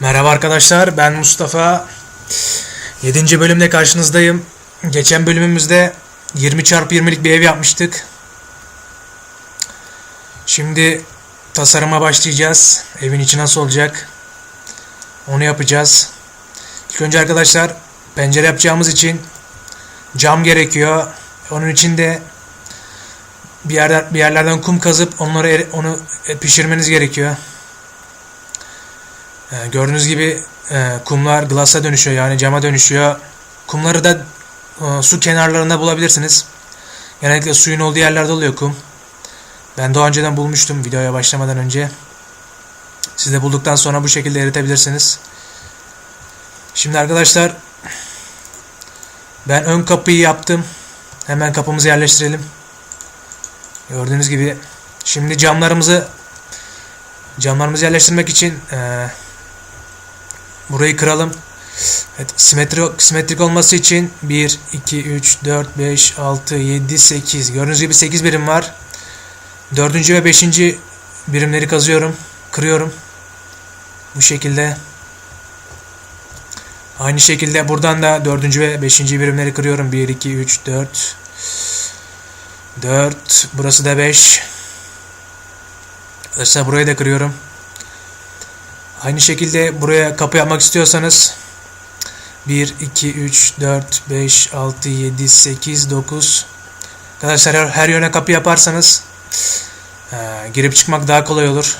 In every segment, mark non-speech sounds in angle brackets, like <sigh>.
Merhaba arkadaşlar ben Mustafa. 7. bölümde karşınızdayım. Geçen bölümümüzde 20 x 20'lik bir ev yapmıştık. Şimdi tasarıma başlayacağız. Evin içi nasıl olacak? Onu yapacağız. İlk önce arkadaşlar pencere yapacağımız için cam gerekiyor. Onun için de bir yerler, bir yerlerden kum kazıp onları onu pişirmeniz gerekiyor. Ee, gördüğünüz gibi e, kumlar glasa dönüşüyor yani cama dönüşüyor. Kumları da e, su kenarlarında bulabilirsiniz. Genellikle suyun olduğu yerlerde oluyor kum. Ben daha önceden bulmuştum videoya başlamadan önce. Siz de bulduktan sonra bu şekilde eritebilirsiniz. Şimdi arkadaşlar ben ön kapıyı yaptım. Hemen kapımızı yerleştirelim. Gördüğünüz gibi şimdi camlarımızı camlarımızı yerleştirmek için e, Burayı kıralım. Evet, simetrik, simetrik olması için 1, 2, 3, 4, 5, 6, 7, 8. Gördüğünüz gibi 8 birim var. 4. ve 5. birimleri kazıyorum. Kırıyorum. Bu şekilde. Aynı şekilde buradan da 4. ve 5. birimleri kırıyorum. 1, 2, 3, 4. 4. Burası da 5. Arkadaşlar burayı da kırıyorum. Aynı şekilde buraya kapı yapmak istiyorsanız 1, 2, 3, 4, 5, 6, 7, 8, 9 Arkadaşlar her, her yöne kapı yaparsanız e, girip çıkmak daha kolay olur.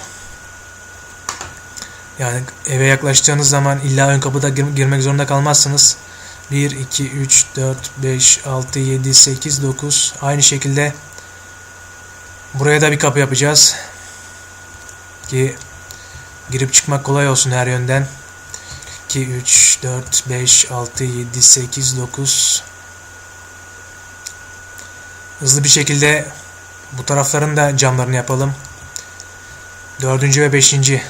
Yani eve yaklaşacağınız zaman illa ön kapıda gir- girmek zorunda kalmazsınız. 1, 2, 3, 4, 5, 6, 7, 8, 9 Aynı şekilde buraya da bir kapı yapacağız. Ki Girip çıkmak kolay olsun her yönden. 2, 3, 4, 5, 6, 7, 8, 9. Hızlı bir şekilde bu tarafların da camlarını yapalım. Dördüncü ve beşinci.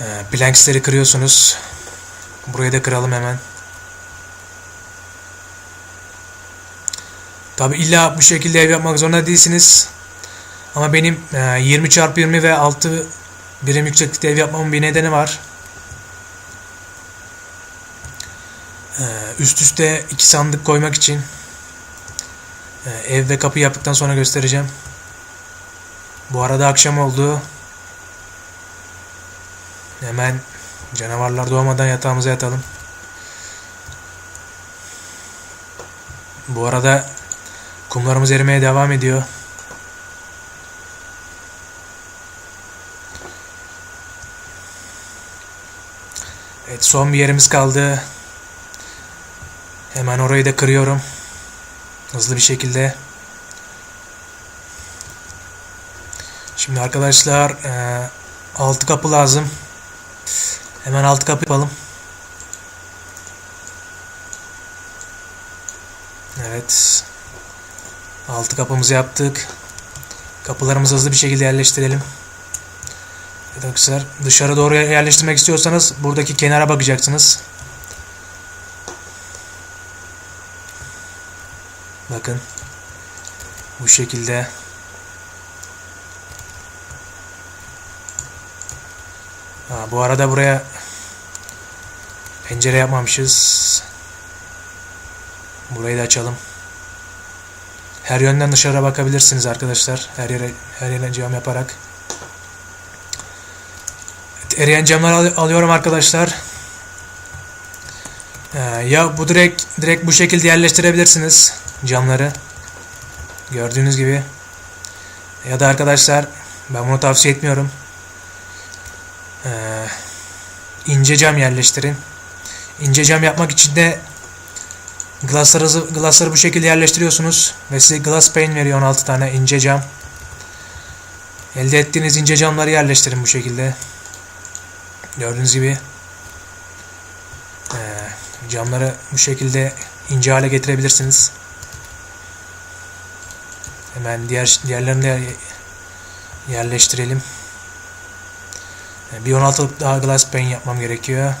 Ee, Planksleri kırıyorsunuz. Burayı da kıralım hemen. Tabi illa bu şekilde ev yapmak zorunda değilsiniz. Ama benim e, 20 çarpı 20 ve 6 birim yükseklikte ev yapmamın bir nedeni var. E, Üst üste iki sandık koymak için e, ev ve kapı yaptıktan sonra göstereceğim. Bu arada akşam oldu. Hemen canavarlar doğmadan yatağımıza yatalım. Bu arada kumlarımız erimeye devam ediyor. Evet son bir yerimiz kaldı. Hemen orayı da kırıyorum. Hızlı bir şekilde. Şimdi arkadaşlar e, altı kapı lazım. Hemen altı kapı yapalım. Evet. Altı kapımızı yaptık. Kapılarımızı hızlı bir şekilde yerleştirelim. Arkadaşlar dışarı doğru yerleştirmek istiyorsanız buradaki kenara bakacaksınız. Bakın. Bu şekilde. Ha, bu arada buraya pencere yapmamışız. Burayı da açalım. Her yönden dışarı bakabilirsiniz arkadaşlar. Her yere her yere cam yaparak. Eriyen camlar al- alıyorum arkadaşlar. Ee, ya bu direkt direkt bu şekilde yerleştirebilirsiniz camları. Gördüğünüz gibi. Ya da arkadaşlar ben bunu tavsiye etmiyorum. Ee, ince cam yerleştirin. İnce cam yapmak için de glassları, glassları bu şekilde yerleştiriyorsunuz. Ve size glass pane veriyor 16 tane ince cam. Elde ettiğiniz ince camları yerleştirin bu şekilde. Gördüğünüz gibi eee, camları bu şekilde ince hale getirebilirsiniz. Hemen diğer diğerlerini de yerleştirelim. E, Bir 16'lık daha glass pane yapmam gerekiyor.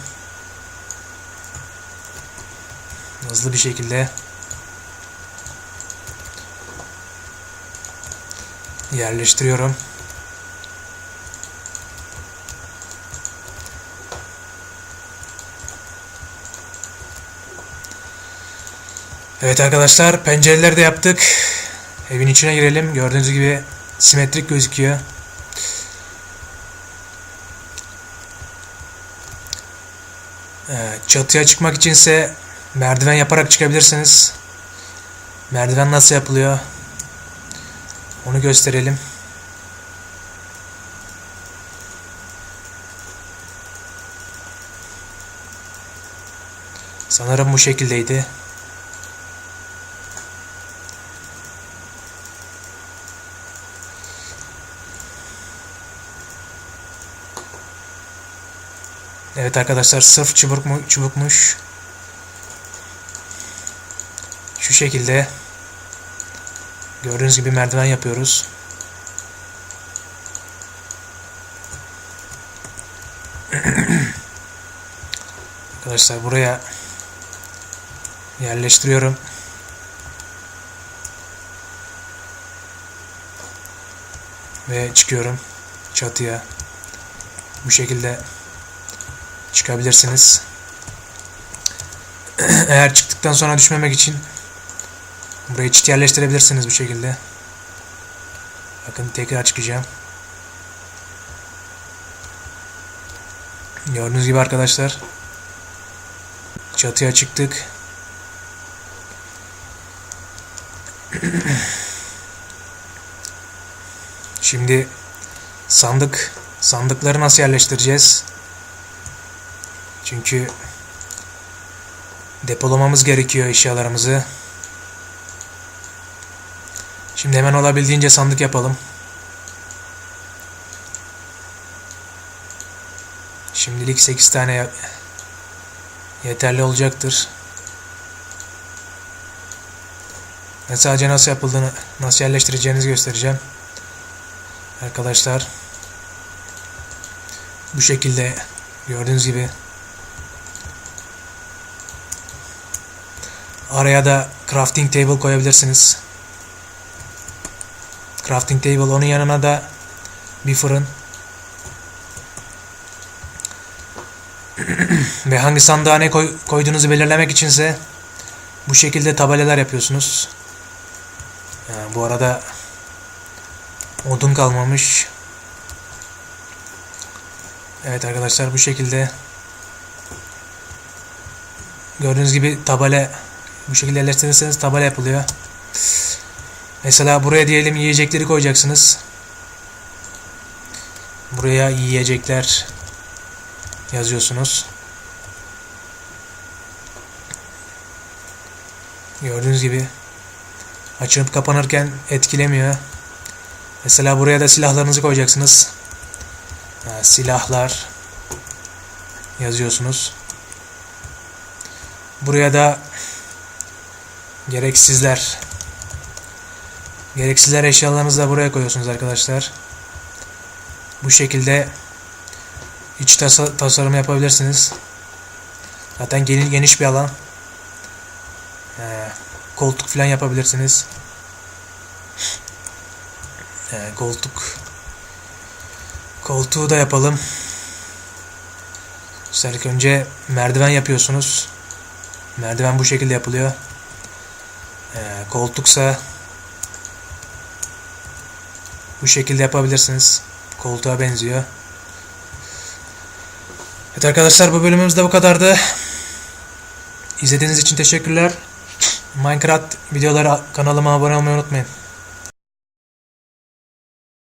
Hızlı bir şekilde yerleştiriyorum. Evet arkadaşlar pencereleri de yaptık. Evin içine girelim. Gördüğünüz gibi simetrik gözüküyor. Çatıya çıkmak içinse merdiven yaparak çıkabilirsiniz. Merdiven nasıl yapılıyor? Onu gösterelim. Sanırım bu şekildeydi. Evet arkadaşlar sırf çubuk mu, çubukmuş. Şu şekilde gördüğünüz gibi merdiven yapıyoruz. <clears throat> Arkadaşlar buraya yerleştiriyorum. Ve çıkıyorum çatıya. Bu şekilde çıkabilirsiniz. <clears throat> Eğer çıktıktan sonra düşmemek için burayı çit yerleştirebilirsiniz bu şekilde. Bakın tekrar çıkacağım. Gördüğünüz gibi arkadaşlar çatıya çıktık. <clears throat> Şimdi sandık sandıkları nasıl yerleştireceğiz? Çünkü depolamamız gerekiyor eşyalarımızı. Şimdi hemen olabildiğince sandık yapalım. Şimdilik 8 tane yeterli olacaktır. Ben sadece nasıl yapıldığını, nasıl yerleştireceğinizi göstereceğim. Arkadaşlar bu şekilde gördüğünüz gibi Araya da crafting table koyabilirsiniz. Crafting table onun yanına da bir fırın. <clears throat> Ve hangi sandığa ne koy, koyduğunuzu belirlemek içinse bu şekilde tabelalar yapıyorsunuz. Yani bu arada odun kalmamış. Evet arkadaşlar bu şekilde gördüğünüz gibi tabela bu şekilde yerleştirirseniz tabela yapılıyor. Mesela buraya diyelim yiyecekleri koyacaksınız. Buraya yiyecekler yazıyorsunuz. Gördüğünüz gibi açılıp kapanırken etkilemiyor. Mesela buraya da silahlarınızı koyacaksınız. Ha, silahlar yazıyorsunuz. Buraya da Gereksizler. Gereksizler eşyalarınızı da buraya koyuyorsunuz arkadaşlar. Bu şekilde iç tasa tasarım yapabilirsiniz. Zaten geniş bir alan. Ee, koltuk falan yapabilirsiniz. Ee, koltuk. Koltuğu da yapalım. İşte önce merdiven yapıyorsunuz. Merdiven bu şekilde yapılıyor. Ee, koltuksa bu şekilde yapabilirsiniz. Koltuğa benziyor. Evet arkadaşlar bu bölümümüz de bu kadardı. İzlediğiniz için teşekkürler. Minecraft videoları kanalıma abone olmayı unutmayın.